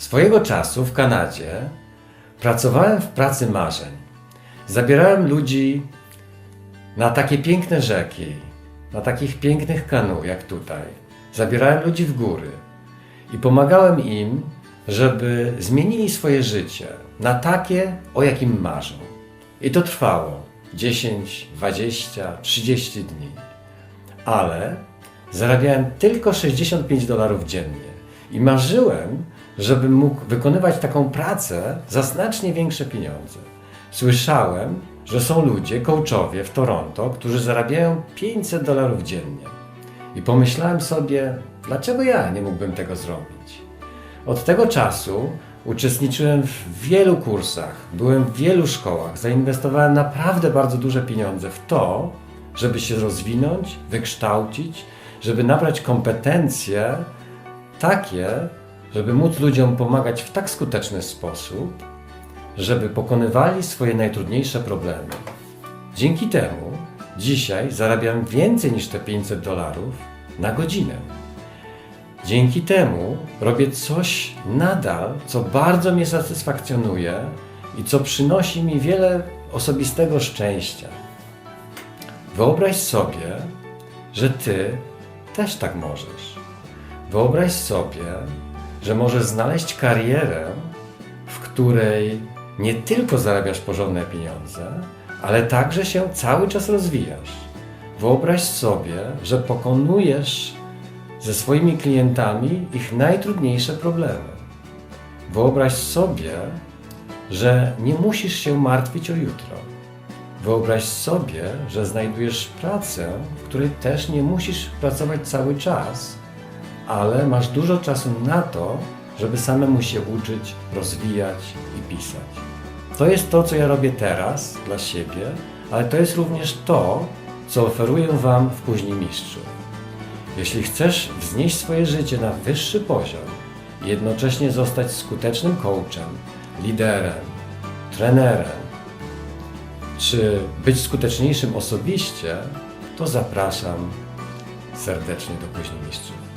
Swojego czasu w Kanadzie pracowałem w pracy marzeń. Zabierałem ludzi na takie piękne rzeki, na takich pięknych kanu jak tutaj. Zabierałem ludzi w góry i pomagałem im, żeby zmienili swoje życie na takie, o jakim marzą. I to trwało 10, 20, 30 dni. Ale zarabiałem tylko 65 dolarów dziennie i marzyłem, żebym mógł wykonywać taką pracę za znacznie większe pieniądze. Słyszałem, że są ludzie, coachowie w Toronto, którzy zarabiają 500 dolarów dziennie. I pomyślałem sobie, dlaczego ja nie mógłbym tego zrobić? Od tego czasu uczestniczyłem w wielu kursach, byłem w wielu szkołach, zainwestowałem naprawdę bardzo duże pieniądze w to, żeby się rozwinąć, wykształcić, żeby nabrać kompetencje takie, żeby móc ludziom pomagać w tak skuteczny sposób, żeby pokonywali swoje najtrudniejsze problemy. Dzięki temu dzisiaj zarabiam więcej niż te 500 dolarów na godzinę. Dzięki temu robię coś nadal, co bardzo mnie satysfakcjonuje i co przynosi mi wiele osobistego szczęścia. Wyobraź sobie, że ty też tak możesz. Wyobraź sobie, że możesz znaleźć karierę, w której nie tylko zarabiasz porządne pieniądze, ale także się cały czas rozwijasz. Wyobraź sobie, że pokonujesz ze swoimi klientami ich najtrudniejsze problemy. Wyobraź sobie, że nie musisz się martwić o jutro. Wyobraź sobie, że znajdujesz pracę, w której też nie musisz pracować cały czas, ale masz dużo czasu na to, żeby samemu się uczyć, rozwijać i pisać. To jest to, co ja robię teraz dla siebie, ale to jest również to, co oferuję Wam w Kuźni Mistrzów. Jeśli chcesz wznieść swoje życie na wyższy poziom jednocześnie zostać skutecznym coachem, liderem, trenerem, czy być skuteczniejszym osobiście, to zapraszam serdecznie do Kuźni Mistrzów.